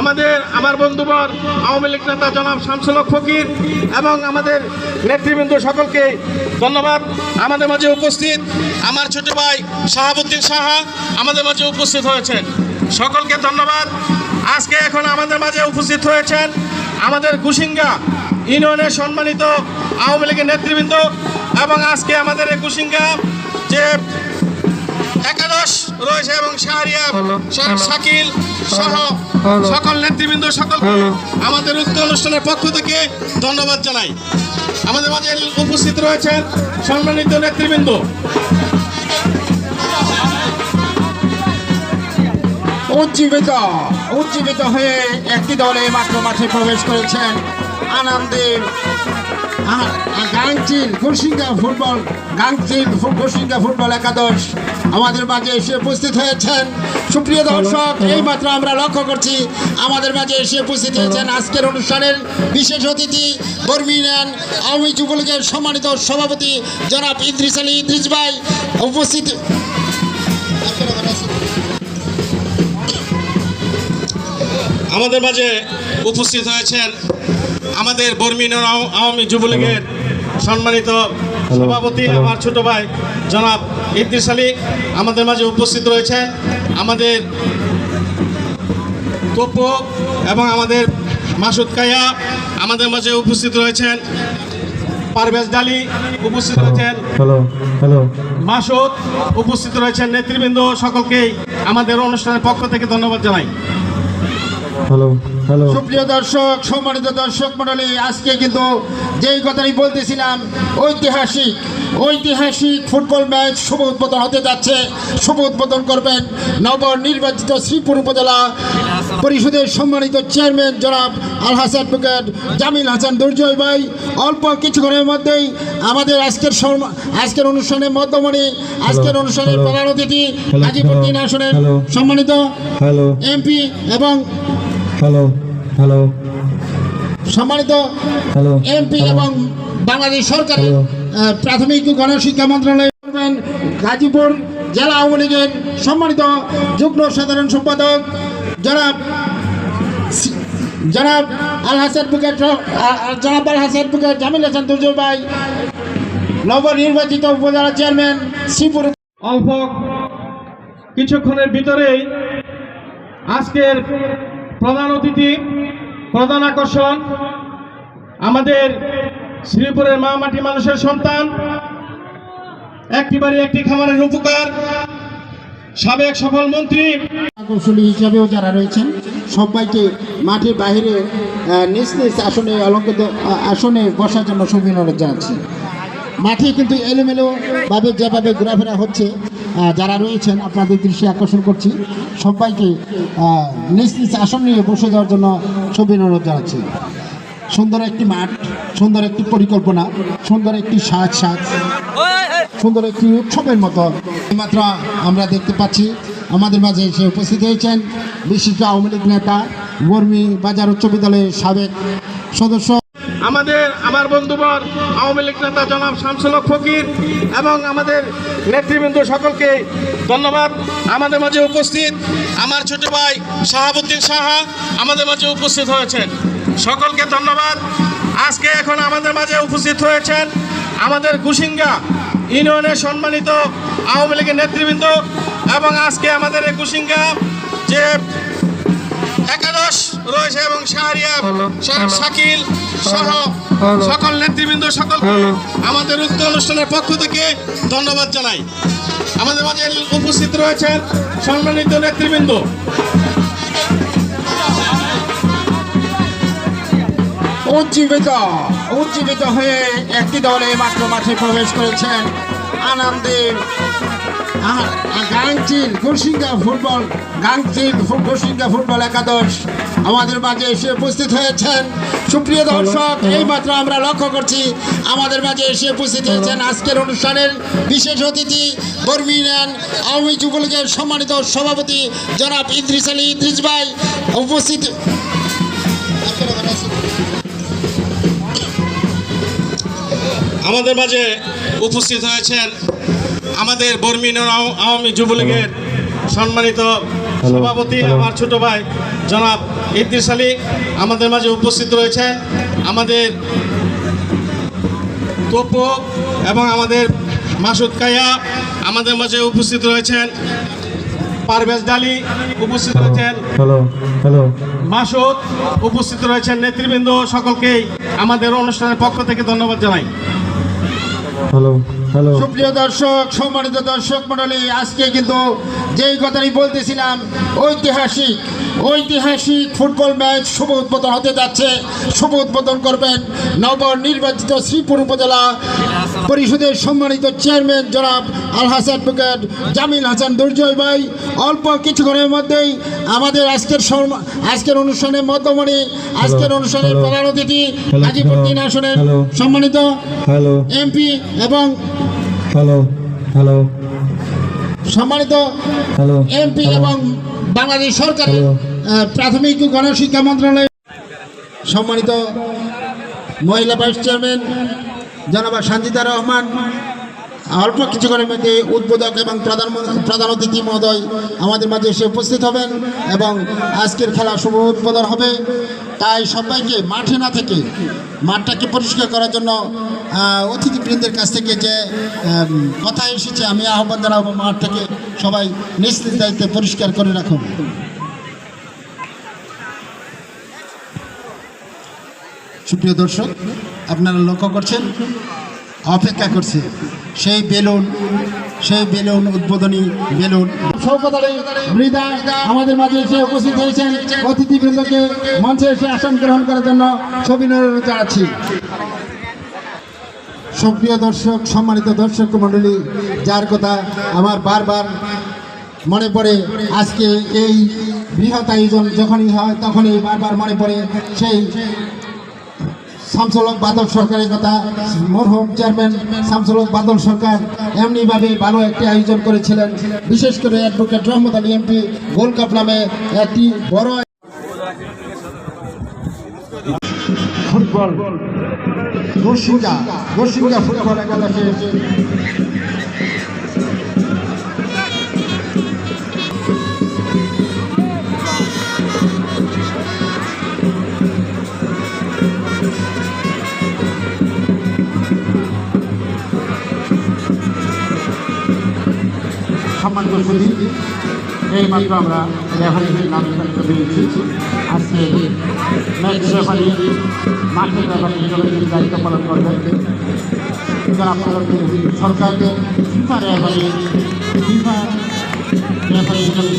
আমাদের আমার বন্ধুবর আওয়ামী লীগ নেতা জনাব শামসুল ফকির এবং আমাদের নেতৃবৃন্দ সকলকে ধন্যবাদ। আমাদের মাঝে উপস্থিত আমার ছোট ভাই শাহাবুদ্দিন সাহা আমাদের মাঝে উপস্থিত হয়েছেন। সকলকে ধন্যবাদ। আজকে এখন আমাদের মাঝে উপস্থিত হয়েছেন আমাদের কুসিঙ্গা ইউনিয়নের সম্মানিত আওয়ামী লীগের নেতৃবৃন্দ এবং আজকে আমাদের এই কুসিঙ্গা যে একাদশ রয়েছে এবং শাহরিয়া শাকিল সহ সকল নেতৃবৃন্দ সকল আমাদের উক্ত অনুষ্ঠানের পক্ষ থেকে ধন্যবাদ জানাই। আমাদের মাঝে উপস্থিত রয়েছেন সম্মানিত নেতৃবৃন্দ। উজ্জীবিত উজ্জীবিত হয়ে একটি দলে মাত্র মাঠে প্রবেশ করেছেন আনন্দের আ- আ- গাংচিল কুরসিঙ্গা ফুটবল গাংচিল ফু- ফুটবল একাদশ। আমাদের মাঝে এসে উপস্থিত হয়েছেন। সুপ্রিয় দর্শক এই মাত্র আমরা লক্ষ্য করছি আমাদের মাঝে এসে উপস্থিত হয়েছেন আজকের অনুষ্ঠানের বিশেষ অতিথি বর্মিনান আওয়ামী যুবলীগের সম্মানিত সভাপতি জনাব ইদ্রিস আলী। ইদ্রিস ভাই উপস্থিত। আমাদের মাঝে উপস্থিত হয়েছেন আমাদের বর্মিন আওয়ামী যুবলীগের সম্মানিত সভাপতি আমার ছোট ভাই জনাব ইদ্রিস আলী আমাদের মাঝে উপস্থিত রয়েছেন আমাদের তপু এবং আমাদের মাসুদ কায়া আমাদের মাঝে উপস্থিত রয়েছেন। পারভেজ ডালি উপস্থিত রয়েছেন। মাসুদ উপস্থিত রয়েছেন। নেতৃবৃন্দ সকলকেই আমাদের অনুষ্ঠানের পক্ষ থেকে ধন্যবাদ জানাই। হ্যালো। সুপ্রিয় দর্শক সম্মানিত দর্শক মণ্ডলী আজকে কিন্তু যেই কথাই বলতেছিলাম ঐতিহাসিক ঐতিহাসিক ফুটবল ম্যাচ শুভ উদ্বোধন হতে যাচ্ছে। শুভ উদ্বোধন করবেন নবনির্বাচিত শ্রীপুর উপজেলা পরিষদের সম্মানিত চেয়ারম্যান জনাব আলহাস অ্যাডভোকেট জামিল হাসান দুর্জয় ভাই। অল্প কিছুক্ষণের মধ্যেই আমাদের আজকের আজকের অনুষ্ঠানের মধ্যমণি আজকের অনুষ্ঠানের। প্রধান অতিথি গাজীপুর তিন আসনের সম্মানিত এমপি এবং হ্যালো হ্যালো সম্মানিত হ্যালো এমপি এবং বাংলাদেশ সরকারের প্রাথমিক গণশিক্ষা মন্ত্রণালয় গাজীপুর জেলা আওয়ামী লীগের সম্মানিত যুগ্ম সাধারণ সম্পাদক জনাব জনাব আল হাসান বুকেট জনাব আল হাসান বুকেট জামিল হাসান দুর্জয় ভাই নবনির্বাচিত উপজেলা চেয়ারম্যান শ্রীপুর অল্প কিছুক্ষণের ভিতরেই আজকের প্রধান অতিথি প্রধান আকর্ষণ আমাদের শ্রীপুরের মা মাটি মানুষের সন্তান একটি বাড়ি একটি খামারের উপকার সাবেক সফল মন্ত্রী। কৌশলী হিসাবেও যারা রয়েছেন সবাইকে মাঠের আহ, নিজ নিজ আসনে অলঙ্কৃত আসনে বসার জন্য সুবিনোদন জানাচ্ছি মাঠে কিন্তু এলোমেলো ভাবে যেভাবে ঘোরাফেরা হচ্ছে যারা রয়েছেন, আপনাদের দৃষ্টি আকর্ষণ করছি। সবাইকে নিজ নিজ আসন নিয়ে বসে যাওয়ার জন্য সুবিনোদন জানাচ্ছি। সুন্দর একটি মাঠ, সুন্দর একটি পরিকল্পনা, সুন্দর একটি সাজ সাজ, সুন্দর একটি উৎসবের মতো। মাত্র আমরা দেখতে পাচ্ছি। আমাদের মাঝে এসে উপস্থিত হয়েছেন বিশিষ্ট আওয়ামী লীগ নেতা, বর্মী বাজার উচ্চ বিদ্যালয়ের সাবেক সদস্য। আমাদের আমার বন্ধুবর আওয়ামী লীগ নেতা জনাব শামসুল ফকির এবং আমাদের নেতৃবৃন্দ সকলকে ধন্যবাদ। আমাদের মাঝে উপস্থিত আমার ছোট ভাই শাহাবুদ্দিন সাহা আমাদের মাঝে উপস্থিত হয়েছেন। সকলকে ধন্যবাদ। আজকে এখন আমাদের মাঝে উপস্থিত হয়েছেন আমাদের কুসিঙ্গা ইউনিয়নের সম্মানিত আওয়ামী লীগের নেতৃবৃন্দ এবং আজকে আমাদের এই কুসিঙ্গা যে একাদশ রয়েছে এবং শাহরিয়া শাকিল সহ সকল নেতৃবৃন্দ সকল আমাদের উক্ত অনুষ্ঠানের পক্ষ থেকে ধন্যবাদ জানাই। আমাদের মাঝে উপস্থিত রয়েছেন সম্মানিত নেতৃবৃন্দ। উজ্জীবিত উজ্জীবিত হয়ে একটি দলে মাত্র মাঠে প্রবেশ করেছেন আনন্দের গাংচিল কুরসিঙ্গা ফুটবল গাংচিল ফু- কুরসিঙ্গা ফুটবল একাদশ আমাদের মাঝে এসে উপস্থিত হয়েছেন। সুপ্রিয় দর্শক এই মাত্র আমরা লক্ষ্য করছি আমাদের মাঝে এসে উপস্থিত হয়েছেন আজকের অনুষ্ঠানের বিশেষ অতিথি বর্মিনান আওয়ামী যুবলীগের সম্মানিত সভাপতি জনাব ইদ্রিস আলী। ইদ্রিস ভাই উপস্থিত। আমাদের মাঝে উপস্থিত হয়েছেন আমাদের বর্মিন আওয়ামী যুবলীগের সম্মানিত সভাপতি আমার ছোট ভাই জনাব ইদ্রিস আলী আমাদের মাঝে উপস্থিত রয়েছেন। আমাদের তোপো এবং আমাদের মাসুদ কায়া আমাদের মাঝে উপস্থিত রয়েছেন। পারভেজ ডালি উপস্থিত রয়েছেন। মাসুদ উপস্থিত রয়েছেন। নেতৃবৃন্দ সকলকেই আমাদের অনুষ্ঠানের পক্ষ থেকে ধন্যবাদ জানাই। হ্যালো। সুপ্রিয় দর্শক সম্মানিত দর্শক মন্ডলী আজকে কিন্তু যেই কথাটি বলতেছিলাম ঐতিহাসিক ঐতিহাসিক ফুটবল ম্যাচ শুভ উদ্বোধন হতে যাচ্ছে। শুভ উদ্বোধন করবেন নবনির্বাচিত শ্রীপুর উপজেলা পরিষদের সম্মানিত চেয়ারম্যান জনাব আলহাস অ্যাডভোকেট জামিল হাসান দুর্জয় ভাই। অল্প কিছুক্ষণের মধ্যেই আমাদের আজকের আজকের অনুষ্ঠানের মধ্যমণি আজকের অনুষ্ঠানের প্রধান অতিথি হ্যালো, গাজীপুর আসনের সম্মানিত এমপি এবং হ্যালো হ্যালো সম্মানিত এমপি এবং বাংলাদেশ সরকারের প্রাথমিক গণশিক্ষা মন্ত্রণালয় সম্মানিত মহিলা ভাইস চেয়ারম্যান জনাবা শান্তিতা রহমান অল্প কিছুক্ষণের মধ্যে উদ্বোধক এবং প্রধান প্রধান অতিথি মহোদয় আমাদের মাঝে এসে উপস্থিত হবেন এবং আজকের খেলা শুভ উদ্বোধন হবে। তাই সবাইকে মাঠে না থেকে মাঠটাকে পরিষ্কার করার জন্য অতিথিবৃন্দের কাছ থেকে যে কথা এসেছে, আমি আহ্বান জানাব মাঠটাকে সবাই নিজ দায়িত্বে পরিষ্কার করে রাখুন। সুপ্রিয় দর্শক, আপনারা লক্ষ্য করছেন অপেক্ষা করছে। সেই বেলুন সেই বেলুন, উদ্বোধনী বেলুন। মৃদা, আমাদের মাঝে এসে উপস্থিত হয়েছেন। অতিথিবৃন্দকে মঞ্চে এসে আসন গ্রহণ করার জন্য সবিনয় জানাচ্ছি সুপ্রিয় দর্শক, সম্মানিত দর্শক মণ্ডলী, যার কথা আমার বারবার মনে পড়ে, আজকে এই বৃহৎ আয়োজন যখনই হয়, তখনই বারবার মনে পড়ে সেই শামসুলক বাদল সরকারের কথা, মরহুম চেয়ারম্যান শামসুলক বাদল সরকার এমনিভাবে ভালো একটি আয়োজন করেছিলেন। বিশেষ করে advocate Rahmat Ali MP gold cup নামে একটি বড় ফুটবল। দর্শিকা ফুটবল একাদশের সম্মানিত সুধী এই মাত্র আমরা রেফারিদের নাম নির্ধারিত পেয়েছি আজকে ম্যাচ রেফারি মাঠের রেফারি হিসেবে দায়িত্ব পালন করবেন। জনাব সরকারকে ফিফা রেফারি ফিফা রেফারি হিসেবে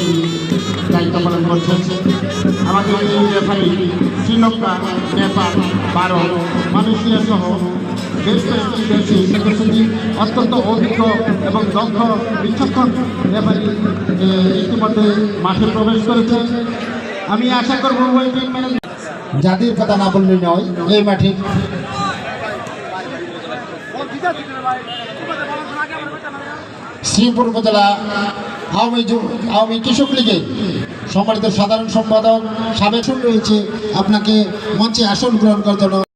দায়িত্ব পালন করছেন। আমাদের এই রেফারি শ্রীলঙ্কা, নেপাল, ভারত, মালয়েশিয়া সহ বেশ কয়েকটি দেশে সদস্যটি অত্যন্ত অভিজ্ঞ এবং দক্ষ বিচক্ষণ এ, ইতিমধ্যে মাঠে প্রবেশ করেছে। আমি আশা করব যাদের কথা না বললে নয় এই মাঠে শ্রীপুর উপজেলা আওয়ামী আওয়ামী কৃষক লীগের সম্মানিত সাধারণ সম্পাদক সাবেক রয়েছে আপনাকে মঞ্চে আসন গ্রহণ করার জন্য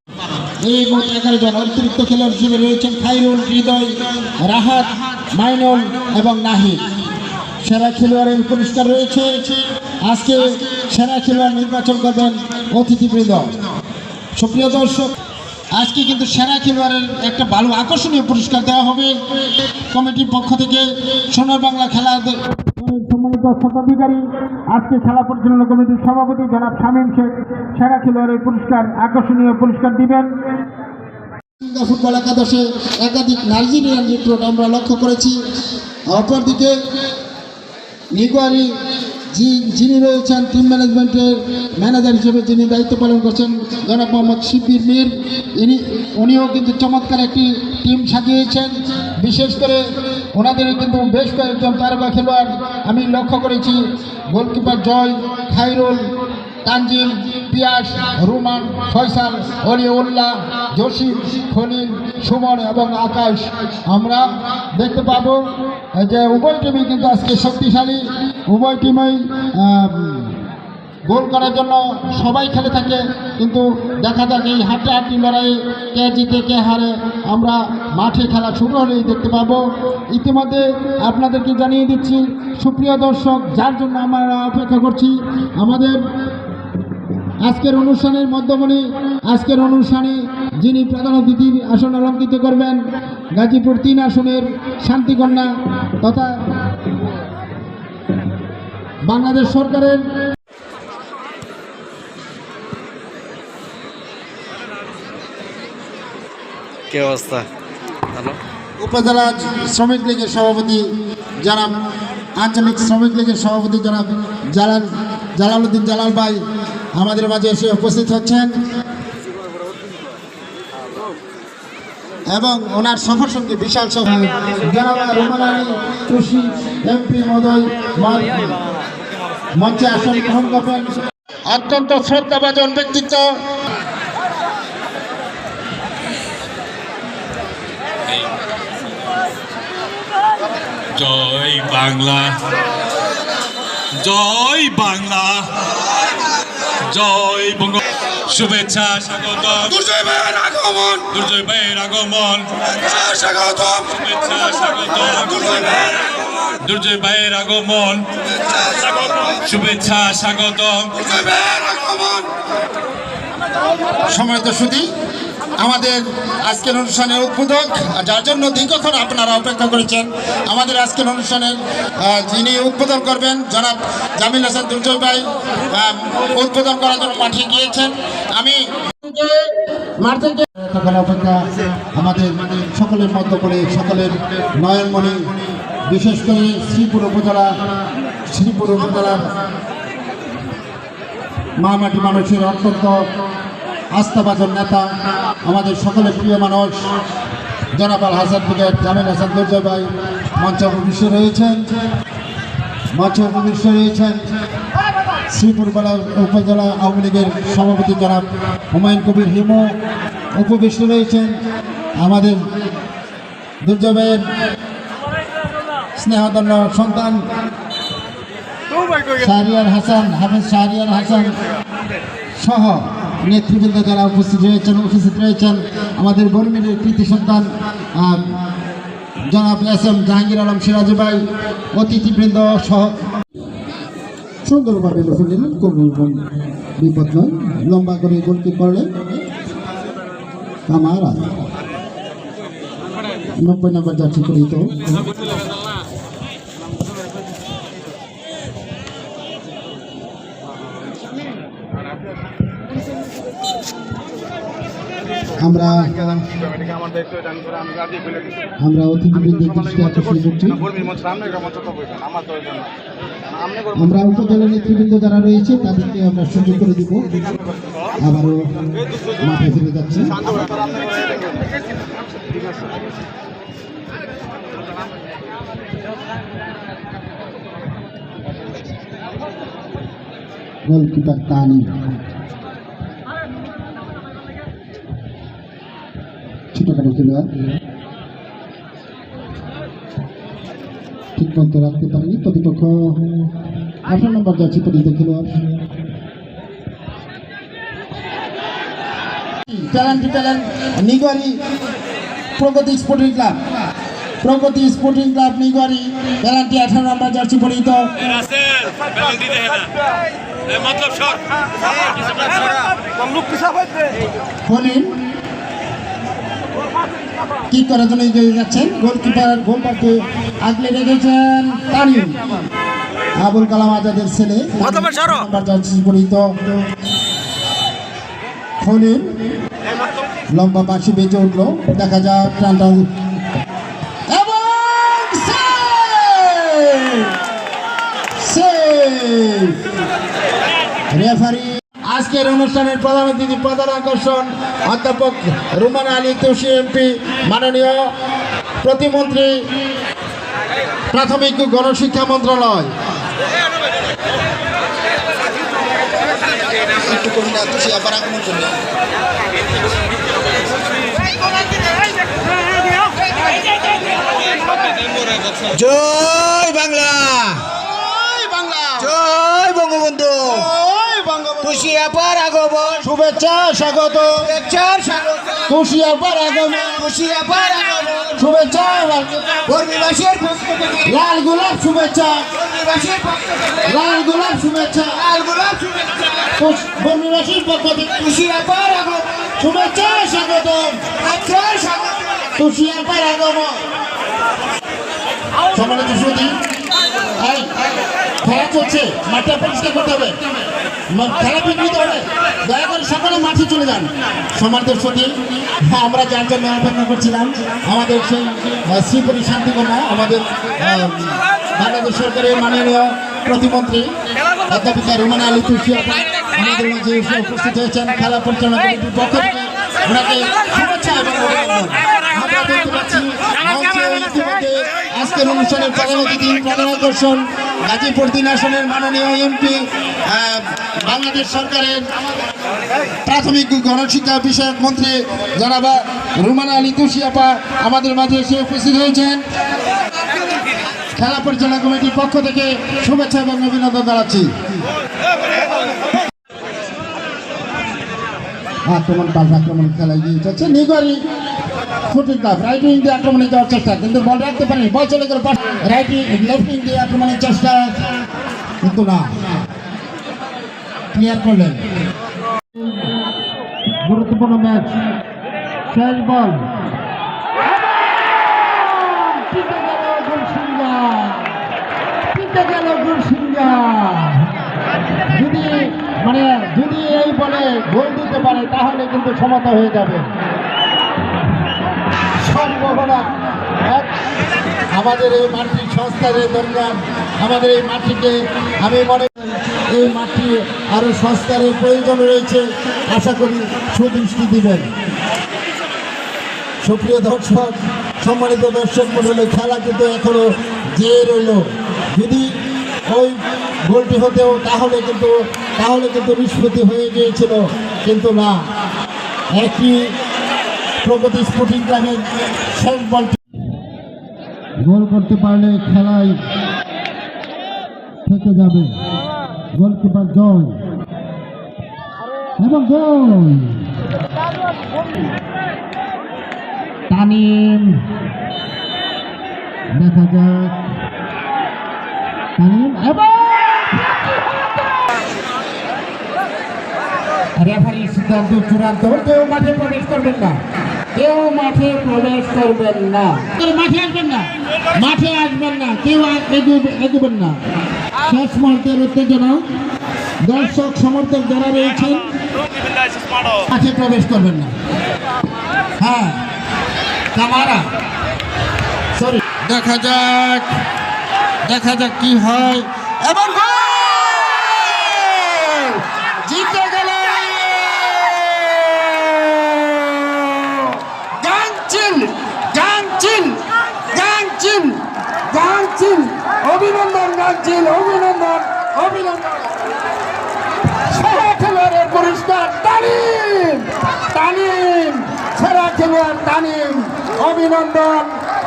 এই মোট এগারো জন অতিরিক্ত খেলোয়াড় হিসেবে রয়েছেন খাইরুল, হৃদয়, রাহাত, মাইনুল এবং নাহিদ। সেরা খেলোয়াড়ের পুরস্কার রয়েছে। আজকে সেরা খেলোয়াড় নির্বাচন করবেন অতিথিবৃন্দ। সুপ্রিয় দর্শক, আজকে কিন্তু সেরা খেলোয়াড়ের একটা ভালো আকর্ষণীয় পুরস্কার দেওয়া হবে। কমিটির পক্ষ থেকে সোনার বাংলা খেলা সম্মানিত স্বত্বাধিকারী আজকে খেলা পরিচালনা কমিটির সভাপতি জনাব শামীম শেখ সেরা খেলোয়াড়ের পুরস্কার, আকর্ষণীয় পুরস্কার দিবেন। ফুটবল একাদশে একাধিক নাইজেরিয়ান রিক্রুট আমরা লক্ষ্য করেছি। অপরদিকে নিগুয়ারি যিনি রয়েছেন টিম ম্যানেজমেন্টের ম্যানেজার হিসেবে যিনি দায়িত্ব পালন করছেন, জনাব মোহাম্মদ শিবির মীর, ইনি, উনিও কিন্তু চমৎকার একটি টিম সাজিয়েছেন। বিশেষ করে ওনাদের কিন্তু বেশ কয়েকজন তারকা খেলোয়াড় আমি লক্ষ্য করেছি। গোলকিপার জয়, খাইরুল তানজিম পিয়াস, রুমান, ফয়সাল অলিউল্লাহ জসিম খলিল, সুমন এবং আকাশ। আমরা দেখতে পাবো যে উভয় টিমই কিন্তু আজকে শক্তিশালী। উভয় টিমই গোল করার জন্য সবাই খেলে থাকে, কিন্তু দেখা যাক এই হাড্ডাহাড্ডি লড়াইয়ে কে জিতে, কে হারে। আমরা মাঠে খেলা শুরু হলেই দেখতে পাব। ইতিমধ্যে আপনাদেরকে জানিয়ে দিচ্ছি, সুপ্রিয় দর্শক, যার জন্য আমরা অপেক্ষা করছি, আমাদের আজকের অনুষ্ঠানের মধ্যমণি, আজকের অনুষ্ঠানে যিনি প্রধান অতিথির আসন অলঙ্কৃত করবেন, গাজীপুর তিন আসনের শান্তিকন্যা তথা বাংলাদেশ সরকারের কি অবস্থা? উপজেলা শ্রমিক লীগের সভাপতি জনাব, আঞ্চলিক শ্রমিক লীগের সভাপতি জনাব জালাল, জালালউদ্দিন জালাল ভাই আমাদের মাঝে এসে উপস্থিত হচ্ছেন। এবং ওনার সফর সঙ্গে বিশাল সভা মহোদয় মঞ্চে আসন গ্রহণ করবেন অত্যন্ত শ্রদ্ধাভাজন ব্যক্তিত্ব। জয় বাংলা। জয় বাংলা। জয় বঙ্গ শুভেচ্ছা স্বাগত। দুর্জয় ভাইয়ের আগমন। দুর্জয় ভাইয়ের আগমন। স্বাগত শুভেচ্ছা স্বাগত। দুর্জয় ভাইয়ের আগমন। শুভেচ্ছা স্বাগত। সময়ত সুদী আমাদের আজকের অনুষ্ঠানের উদ্বোধক, যার জন্য দীর্ঘক্ষণ আপনারা অপেক্ষা করেছেন, আমাদের আজকের অনুষ্ঠানের যিনি উদ্বোধন করবেন, জনাব জামিল হাসান দুর্জয় ভাই উদ্বোধন করার জন্য মাঠে গিয়েছেন আমি অপেক্ষা আমাদের সকলের মধ্য করে, সকলের নয়নমণি বিশেষ করে শ্রীপুর উপজেলা, শ্রীপুর উপজেলার মা মাটি মানুষের অত্যন্ত আস্থাভাজন নেতা, আমাদের সকলের প্রিয় মানুষ, জনাব আল হাসান ব্রিগেড জামিল হাসান দুর্জয় ভাই মঞ্চে উপবিষ্ট রয়েছেন। মঞ্চে উপবিষ্ট রয়েছেন শ্রীপুর জেলা উপজেলা আওয়ামী লীগের সভাপতি জনাব হুমায়ুন কবির হিমু উপবিষ্ট রয়েছেন। আমাদের দুর্জয় ভাইয়ের সন্তান শাহরিয়ার হাসান, হাফেজ শাহরিয়ার হাসান সহ নেতৃবৃন্দ যারা উপস্থিত রয়েছেন উপস্থিত রয়েছেন, আমাদের বর্মীর কৃতি সন্তান জনাব এস এম জাহাঙ্গীর আলম সিরাজি ভাই অতিথিবৃন্দ সহ সুন্দরভাবে লক্ষ্য নিলেন কোনো বিপদ নয়। লম্বা করে গোলকি করলেন আমার নব্বই নম্বর যাত্রী করিত আমরা আমরা অতিথিবৃন্দের দৃষ্টি আকর্ষণ করছি। আমরা উপজেলা নেতৃবৃন্দ যারা রয়েছে, তাদেরকে আমরা সুযোগ করে দিব। আবারও মাঠে ফিরে যাচ্ছি। গোলকিপার তানি ছোটখাটো খেলোয়াড় ঠিক মতো রাখতে পারেনি প্রতিপক্ষ আঠারো নম্বর যাচ্ছে পরিচিত খেলোয়াড়। Talent talent Nigri Progoti sporting club. Progoti sporting club Nigri. ট্যালেন্টটি আঠারো নম্বর জার্সি পরিচিত রাসেল কি করার জন্য এগিয়ে যাচ্ছেন? গোলকিপার গোলপারকে আগলে রেখেছেন আবুল কালাম আজাদের ছেলে। পরিচিত হলিন লম্বা বাঁশি বেঁচে উঠল। দেখা যাক টানটা! রেফারি আজকের অনুষ্ঠানের প্রধান অতিথি, প্রধান আকর্ষণ, অধ্যাপক রুমান আলী তুষি এমপি, মাননীয় প্রতিমন্ত্রী, প্রাথমিক গণশিক্ষা মন্ত্রণালয়। জয় বাংলা জয় বঙ্গবন্ধু খুশি আপার আগমন। শুভেচ্ছা স্বাগত। শুভেচ্ছার স্বাগত। তুষি আগমন। খুশি আপার আগমন। শুভেচ্ছা কর্মীবাসীর পক্ষ থেকে। লাল গোলাপ শুভেচ্ছা। কর্মী বঙ্গবাসীর পক্ষ থেকে। লাল গোলাপ শুভেচ্ছা। লাল গোলাপ শুভেচ্ছা। বন্যবাসীর পক্ষ থেকে। খুশি আপার আগমন। শুভেচ্ছা স্বাগতম আচ্ছা স্বাগত। আপার আগমন। সম্মানিত খেলা চলছে। মাঠটা পরিষ্কার করতে হবে। খেলা বিঘ্নিত দয়া করে সকলে মাঠে চলে যান। সম্মানিত সুদী আমরা যার জন্য করছিলাম, আমাদের সেই শ্রীপুরী শান্তিকন্যা, আমাদের বাংলাদেশ সরকারের মাননীয় প্রতিমন্ত্রী, অধ্যাপিকা রুমানা আলী তুষি আমাদের মাঝে উপস্থিত হয়েছেন। খেলা পরিচালনা কমিটির পক্ষ থেকে ওনাকে শুভেচ্ছা এবং আজকের অনুষ্ঠানের প্রধান অতিথি প্রধান আকর্ষণ, গাজীপুর তিন আসনের মাননীয় এমপি বাংলাদেশ সরকারের প্রাথমিক গণশিক্ষা বিষয়ক মন্ত্রী জনাবা রুমানা আলী তুষিয়াপা আমাদের মাঝে এসে উপস্থিত হয়েছেন। খেলা পরিচালনা কমিটির পক্ষ থেকে শুভেচ্ছা এবং অভিনন্দন জানাচ্ছি। আক্রমণ, পাল্ট আক্রমণ খেলায় এগিয়ে যাচ্ছে নিগরি রাইট উইং দিয়ে যাওয়ার চেষ্টা। কিন্তু বল রাখতে পারেনি। বল চলে গেল রাইট লেফট উইং দিয়ে আক্রমণের চেষ্টা। কিন্তু না। ক্লিয়ার করলেন। গুরুত্বপূর্ণ ম্যাচ শেষ বল। যদি মানে যদি এই বলে গোল দিতে পারে, তাহলে কিন্তু সমতা হয়ে যাবে। আমাদের এই মাঠটি সংস্কারের দরকার। আমাদের এই মাঠটিকে আমি মনে এই মাঠটি আরও সংস্কারের প্রয়োজন রয়েছে। আশা করি সুদৃষ্টি দিবেন। সুপ্রিয় দর্শক, সম্মানিত দর্শক মন্ডলী খেলা কিন্তু এখনও যে রইল। যদি ওই গোলটি হতেও তাহলে কিন্তু তাহলে কিন্তু নিষ্পত্তি হয়ে গিয়েছিল, কিন্তু না। একই প্রগতি স্পোর্টিং ক্লাবের শেষ বলটি গোল করতে পারলে খেলায় থেকে যাবে। গোলকিপার জয়। এবং গোল। তামিম। দেখা যাক। তামিম এবং রেফারির সিদ্ধান্ত চূড়ান্ত। কেউ মাঠে প্রবেশ করবেন না। কেউ মাঠে প্রবেশ করবেন না। মাঠে আসবেন না? মাঠে আসবেন না। কেউ এগোবেন না। শেষ মুহূর্তের উত্তেজনা। দর্শক সমর্থক যারা রয়েছেন মাঠে প্রবেশ করবেন না। হ্যাঁ কামারা। সরি দেখা যাক। দেখা যাক কি হয়। এবং গোল! জিতে গেল গাংচিল গাংচিল গাংচিল গাংচিল অভিনন্দন গাংচিল অভিনন্দন অভিনন্দন। সেরা খেলোয়াড়ের পুরস্কার তানিম তানিম, সেরা খেলোয়াড় তানিম। অভিনন্দন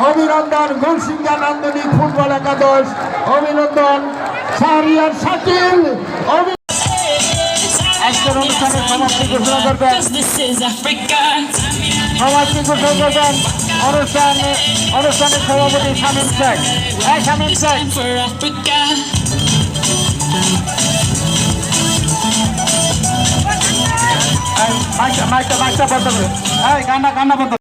অভিনন্দন গুলসিঙ্গা নান্দনিক ফুটবল একাদশ। অভিনন্দন সারিয়ার শাকিল অভি- আজকের অনুষ্ঠানের সমাপ্তি ঘোষণা করবেন. সমাপ্তি ঘোষণা করবেন। অনুষ্ঠানে অনুষ্ঠানের সভাপতি শামীম শেখ। হ্যাঁ শামীম শেখ. মাইকটা মাইকটা বন্ধ করে। এই গান্না গান্না বন্ধ